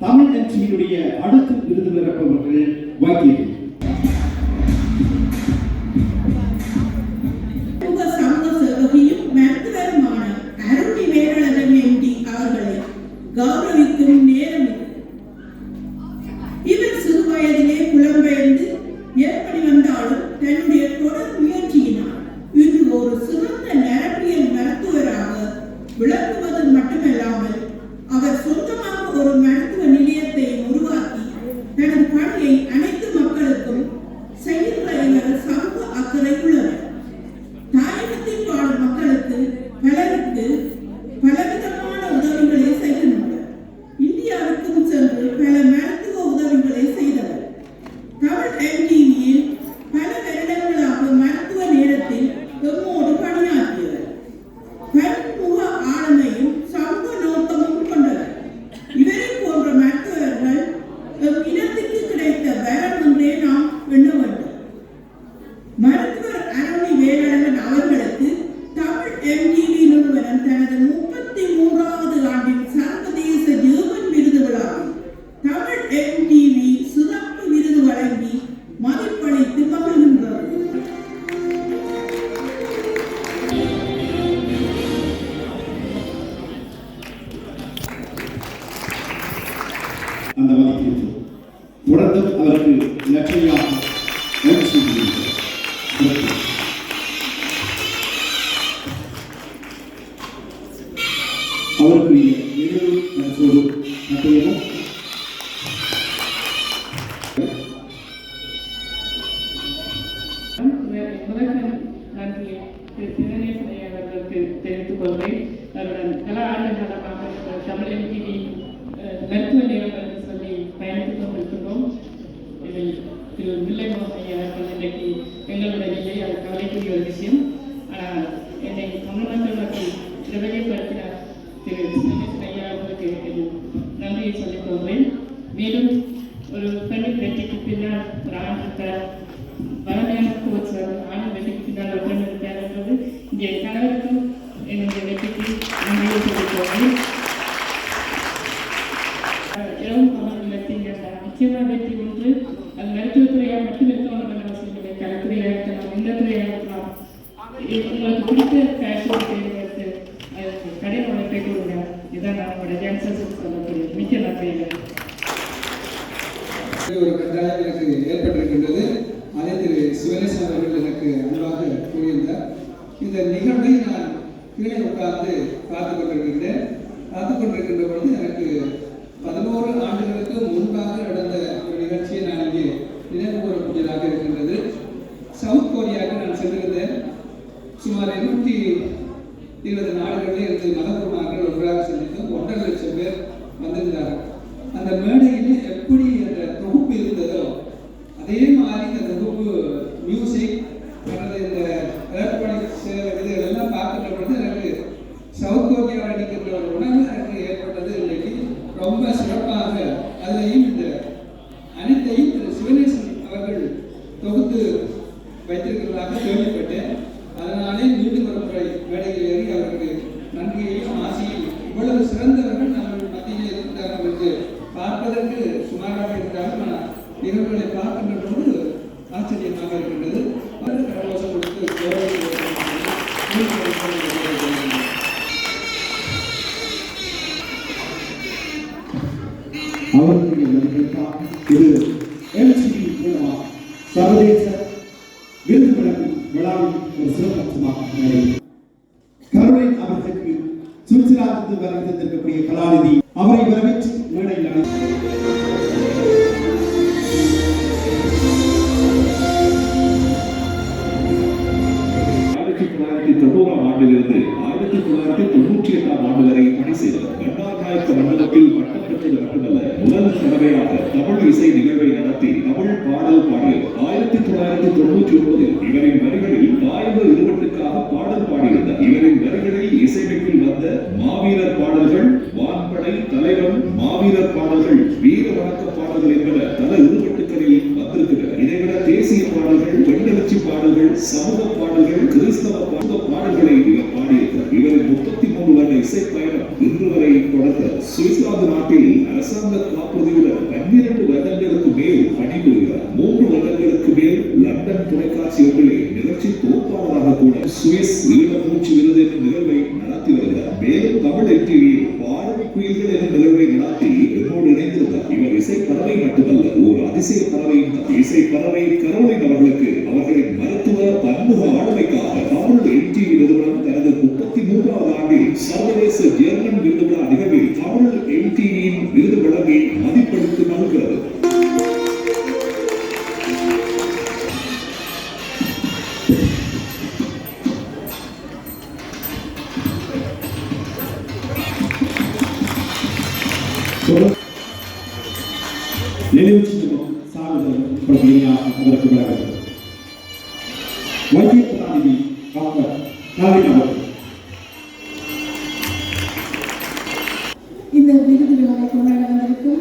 தமிழ் கட்சியினுடைய அடுத்து விருது பெறப்பவர்கள் வாக்கியர்கள் தெரிவித்துக் கொள்கிறேன் அவருடன் பல ஆண்டு காலமாக இந்த தமிழ் எம்டிவி மருத்துவ நிலம் என்று சொல்லி பயணித்துக் கொண்டிருக்கின்றோம் இதில் திரு முல்லை மோகன் அவர்கள் இன்றைக்கு எங்களுடைய இல்லை அது கவலைக்குரிய ஒரு விஷயம் ஆனால் என்னை தமிழ் மக்கள் மக்கள் பிரபலப்படுத்தின திரு நன்றியை சொல்லிக் கொள்கிறேன் மேலும் ஒரு பெண்ணின் வெற்றிக்கு பின்னால் ஒரு ஆண் இருக்கார் வளமையான கோச் ஆண் வெற்றிக்கு பின்னால் ஒரு பெண் இருக்கார் என்பது இங்கே கணவருக்கும் என்னுடைய வெற்றிக்கு நன்றியை சொல்லிக் கொள்கிறேன் இரவும் பகலும் வெற்றி நிச்சயமாக வெற்றி ஒன்று அது மருத்துவத்துறையாக மட்டும் இருக்கணும் என்ற அவசியம் இல்லை கலைத்துறையாக இருக்கலாம் எந்த துறையாக இருக்கலாம் உங்களுக்கு பிடித்த ஃபேஷன் ஒரு கட்டாயம் எனக்கு ஏற்பட்டிருக்கின்றது. அதை திரு சிவனேசன் அவர்கள் எனக்கு அன்பாக கூறியிருந்தார். இந்த நிகழ்வை நான் கீழே உட்கார்ந்து பார்த்து கொண்டிருக்கின்றேன். பார்த்து கொண்டிருக்கின்ற பொழுது எனக்கு பதினோரு ஆண்டுகளுக்கு முன்பாக நடந்த ஒரு நிகழ்ச்சியை நான் இங்கே நினைவு கூறக்கூடியதாக இருக்கின்றது. சவுத் கொரியாவுக்கு நான் சென்றிருந்தேன். சுமார் இருநூற்றி இருபது நாடுகளில் இருந்து மதகுருமார்கள் ஒன்றாக சந்தித்தோம் ஒன்றரை லட்சம் பேர் வந்திருந்தார்கள். அந்த மேடையில் அவர்களுடைய தான் இது எம்சிபி மூலமாக சர்வதேச விருது வழங்கும் விழாவின் ஒரு சிறப்பம்சமாக கருணை அவர்களுக்கு சுவிட்சர்லாந்து வருகை தந்திருக்கக்கூடிய கலாநிதி அவரை வரவேற்று மேடையில் அழைத்தார் ஆயிரத்தி தொள்ளாயிரத்தி தொண்ணூறாம் ஆண்டிலிருந்து ஆயிரத்தி தொள்ளாயிரத்தி தொண்ணூற்றி எட்டாம் ஆண்டு வரை பணி செய்தார் கர்நாடக மண்டலத்தில் பட்டம் மட்டுமல்ல தமிழ் இசை நிகழ்வை நடத்தி தமிழ் பாடல் பாடிய ஆயிரத்தி தொள்ளாயிரத்தி தொண்ணூற்றி ஒன்பதில் இவரின் வரிகளில் காயக இருவட்டுக்காக பாடல் பாடியிருந்தார் இவரின் வரிகளில் இசையமைப்பில் வந்த மாவீரர் பாடல்கள் வான்படை தலைவன் மாவீரர் பாடல்கள் வீர வணக்க பாடல்கள் என்பன பல இருவட்டுக்களில் வந்திருக்கிறது இதைவிட தேசிய பாடல்கள் பெண்ணெழுச்சி பாடல்கள் சமூக பாடல்கள் கிறிஸ்தவ பாடல்களை இவர் பாடியிருக்கிறார். இவரின் முப்பத்தி மூணு வருட இசை பயணம் இன்று வரை தொடர்ந்த சுவிட்சர்லாந்து நாட்டில் டிசம்பர் நாற்பதில் பன்னிரண்டு வருடங்களுக்கு மேல் பணிபுரிகிறார் மூன்று வருடங்களுக்கு மேல் லண்டன் தொலைக்காட்சி ஒன்றிலே நிகழ்ச்சி தொகுப்பாளராக கூட சுவிஸ் ஈழமூச்சு விருது என்ற நிகழ்வை நடத்தி வருகிறார். மேலும் தமிழ் எட்டியில் பாடல் குயில்கள் என்ற நிகழ்வை நடத்தி என்னோடு இணைந்திருந்தார். இவர் இசை பறவை மட்டுமல்ல ஒரு அதிசய பறவையின் இசை பறவை கரோலின் அவர்களுக்கு அவர்களின் மருத்துவ பன்முக ஆளுமை கலைஞர் இந்த விருது விழாவை கொண்டாட வந்திருக்கும்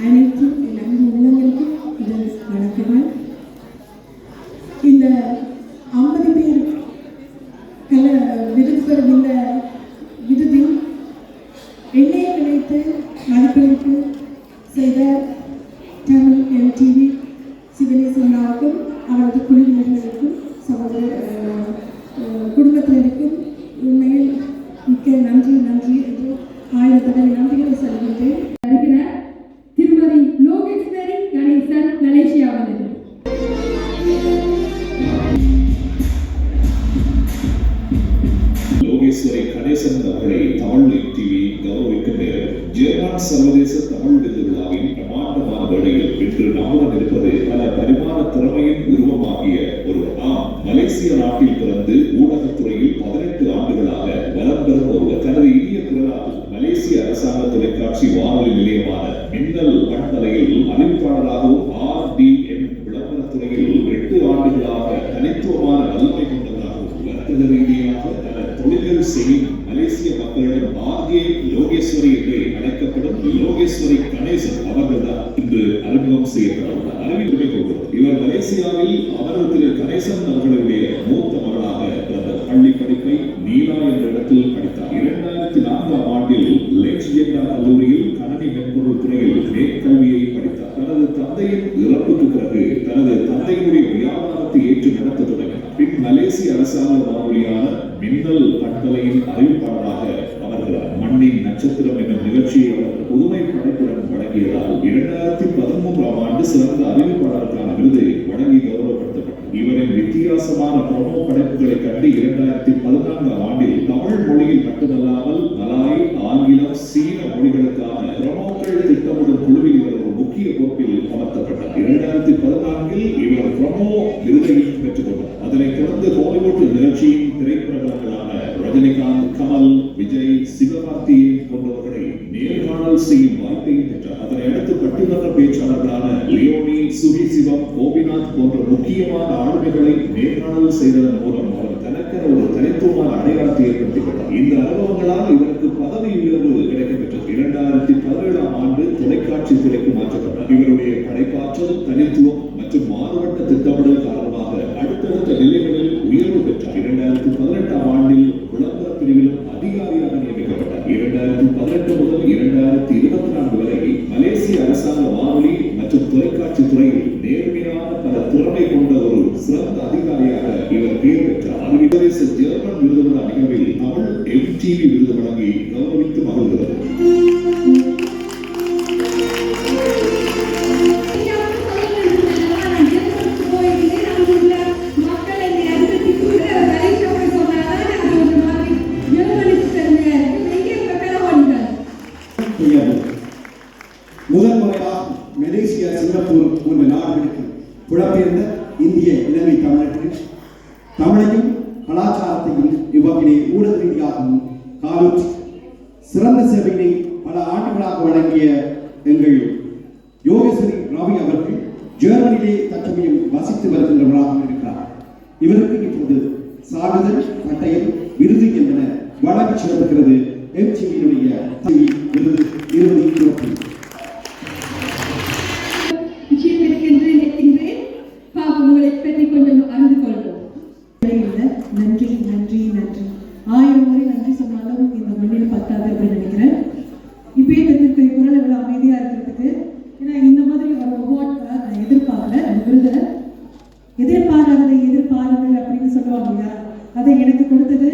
அனைத்து என் உள்ளங்களுக்கும் இது வணக்கங்கள் இந்த ஐம்பது பேர் கல விருது பெறும் இந்த நினைத்து செய்த தமிழ் என் டிவி சர்வதேச தமிழ் விருது விழாவின் பிரமாண்டமான வேளையில் இன்று நம்முடன் இருப்பது பல பரிமாண திறமையின் உருவமாகிய ஒரு ஆம் மலேசிய நாட்டில் பிறந்து ஊடகத்துறையில் பதினெட்டு ஆண்டுகளாக வலம் பெறும் ஒருவர் தனது இனிய குரலால் மலேசிய அரசாங்க தொலைக்காட்சி வானொலி நிலையமான மின்னல் பண்பலையில் அறிவிப்பாளராகவும் ஆர் டி அறிமுகம் செய்யப்பட்டுள்ளார் அறிவிப்புரை கொள்கிறோம் இவர் மலேசியாவில் அவரது திரு கணேசன் அவர்களுடைய மூத்த மகளாக பிறந்தார் பள்ளி படிப்பை நீலா என்ற இடத்தில் படித்தார். இரண்டாயிரத்தி நான்காம் ஆண்டில் லேக்ஷியண்டா கல்லூரியில் கணனி மென்பொருள் துறையில் மேற்கல்வியை படித்தார். தனது தந்தையின் இறப்புக்கு பிறகு தனது தந்தையினுடைய வியாபாரத்தை ஏற்று நடத்த தொடங்கினார். பின் மலேசிய அரசாங்க வானொலியான மின்னல் பண்பலையின் அறிவிப்பாளராக அமர்கிறார் மண்ணின் நட்சத்திரம் என்னும் நிகழ்ச்சியை அவர் புதுமை படைப்புடன் வழங்கியதால் இரண்டாயிரத்தி பதிமூன்றாம் ஆண்டு சிறந்த அறிவிப்பாளருக்கான விருது வழங்கி கௌரவப்படுத்தப்பட்டது. இவரின் வித்தியாசமான பிரமோ படைப்புகளை கண்டு இரண்டாயிரத்தி பதினான்காம் ஆண்டில் தமிழ் மொழியில் மட்டுமல்லாமல் மலாய் ஆங்கிலம் சீன போன்ற முக்கியமான ஆளுமைகளை நேர்காணல் செய்ததன் மூலம் அவர் தனக்கென ஒரு தனித்துவமான அடையாளத்தை ஏற்படுத்திக் கொண்டார் இந்த அனுபவங்களால் இவருக்கு பதவி உயர்வு கிடைக்கப்பெற்றது. இரண்டாயிரத்தி பதினேழாம் ஆண்டு தொலைக்காட்சி துறைக்கு மாற்றப்பட்டார். இவருடைய படைப்பாற்றல் தனித்துவம் தமிழையும் கலாச்சாரத்தையும் இவ்வகையிலே ஊடக ரீதியாகவும் காலூற்றி சிறந்த சேவையினை பல ஆண்டுகளாக வழங்கிய எங்கள் யோகேஸ்வரி ராவி அவர்கள் ஜெர்மனியிலே தற்சமயம் வசித்து வருகின்றவராக இருக்கிறார். இவருக்கு இப்போது சான்றிதழ் பட்டயம் விருது என்பன வழங்கி சிறப்புகிறது. எம்ஜிபியினுடைய விருது இருபது இருபத்தி பண்ணுவாங்க அதை எனக்கு கொடுத்தது